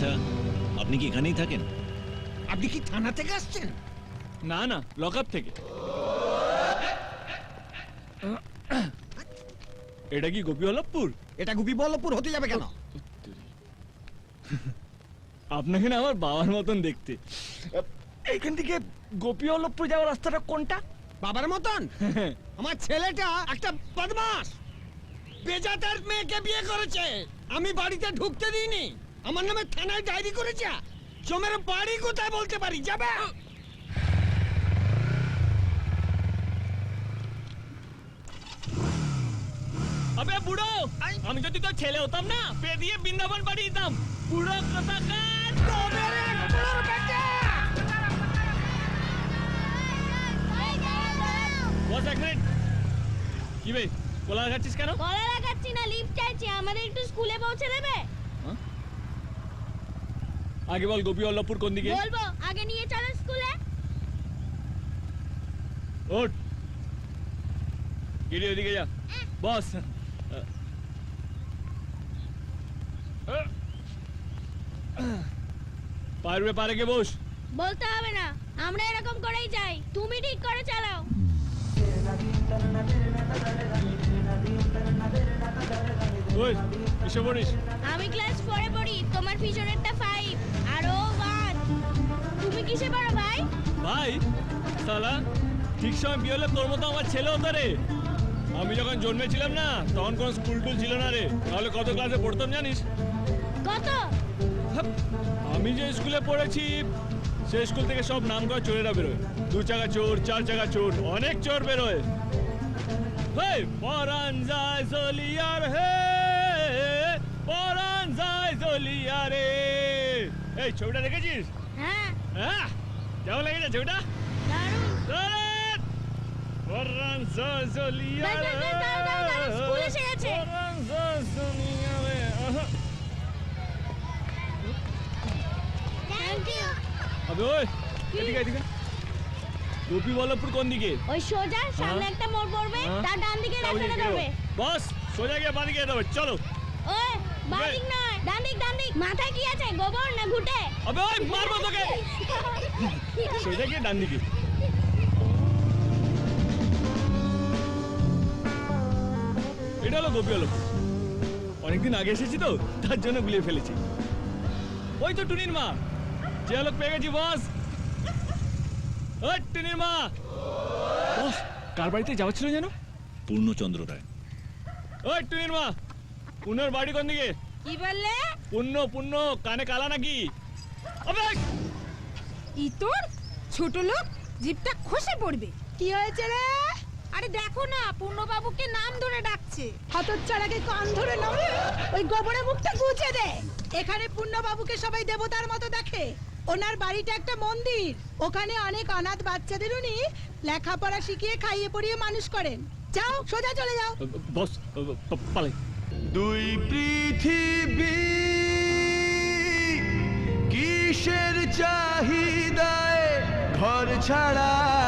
আচ্ছা আপনি কি এখানেই থাকেন? আপনি কি থানা থেকে আসছেন? না না লকআপ থেকে। এটা কি গোপীবল্লভপুর? এটা গুপি বল্লভপুর হতে যাবে কেন? আপনাকে না আমার বাবার মতন দেখতে। এইখান থেকে গোপীবল্লভপুর যাওয়ার রাস্তাটা কোনটা? বাবার মতন? আমার ছেলেটা একটা বদমাস বেজাতার মেয়েকে বিয়ে করেছে। আমি বাড়িতে ঢুকতে দিইনি। আমার নামে থানায় ডায়েরি করেছে? জমের বাড়ি কোথায় বলতে পারি? যাবে? আবে বুড়ো আমি যদি তোর ছেলে হতাম না পে দিয়ে বৃন্দাবন পাঠিয়ে দিতাম। বুড়ো কথা বস এক মিনিট। কি বে কোলা খাচ্ছিস কেন? গলা লাগাচ্ছি না লিফট চাইছি আমাদের একটু স্কুলে পৌঁছে দেবে? আগে বল গোপীবল্লভপুর কোন দিকে? বলব আগে নিয়ে চলো স্কুলে। ওঠ। গিরি ওদিকে যা। বস। পারবে পারে কে বস। বলতে হবে না আমরা এরকম করেই যাই। তুমি ঠিক করে চালাও। ওই কিসে পড়িস। আমি ক্লাস ফোরে পড়ি তোমার পিছনেরটা ফাইভ আর ও ওয়ান তুমি কিসে পড়ো ভাই? ভাই সালা ঠিক সময় বিয়ে হলে তোর মতো আমার ছেলে হতো রে। আমি যখন জন্মেছিলাম না তখন কোনো স্কুল টুল ছিল না রে। তাহলে কত ক্লাসে পড়তাম জানিস? কত? আমি যে স্কুলে পড়েছি সেই স্কুল থেকে সব নাম করা চোরেরা বেরোয়। দু চাকা চোর চার চাকা চোর অনেক চোর বেরোয়। হে পরান যায় জলিয়ার হে! এই ছবিটা দেখেছিস? হ্যাঁ। হ্যাঁ? কেমন লেগেছে ছবিটা? বল্লভপুর কোন দিকে? ওই সোজা সামনে একটা মোড় পড়বে হ্যাঁ। তার ডান দিকে রাস্তাটা ধরবে। বস সোজা গিয়ে বাঁ দিকে চলো। ওই বাদিক নয় ডান দিক ডান দিক মাথায় কি আছে? গোবর না ঘুটে? আবে ওই মারবো তোকে। সোজা গিয়ে ডান দিকে? এটা হলো গোপী বল্লভপুর অনেকদিন আগে এসেছি তো তার জন্য গুলিয়ে ফেলেছি। ওই তো টুনির মা। যে লোক পেয়ে গেছি বস। ওই টুনির মা। বস কার বাড়িতে যাওয়া ছিল যেন? পূর্ণচন্দ্র রায়। ওই টুনির মা। পুণ্যর বাড়ি কোন দিকে? কি বললে? পুণ্য পুণ্য কানে কালা নাকি? আবে! ইতর ছোট লোক জিপটা খসে পড়বে। কি হয়েছে রে? আরে দেখো না পূর্ণবাবুকে নাম ধরে ডাকছে। হতচ্ছাড়াকে কান ধরে নামে ওই গোবরে মুখটা গুছে দে। এখানে পূর্ণবাবুকে সবাই দেবতার মতো দেখে। ওনার বাড়িটা একটা মন্দির। ওখানে অনেক অনাথ বাচ্চাদের উনি লেখাপড়া শিখিয়ে খাইয়ে পড়িয়ে মানুষ করেন। যাও সোজা চলে যাও। বস পালাই। দুই পৃথিবী কিসের চাহিদায় ঘর ছাড়া?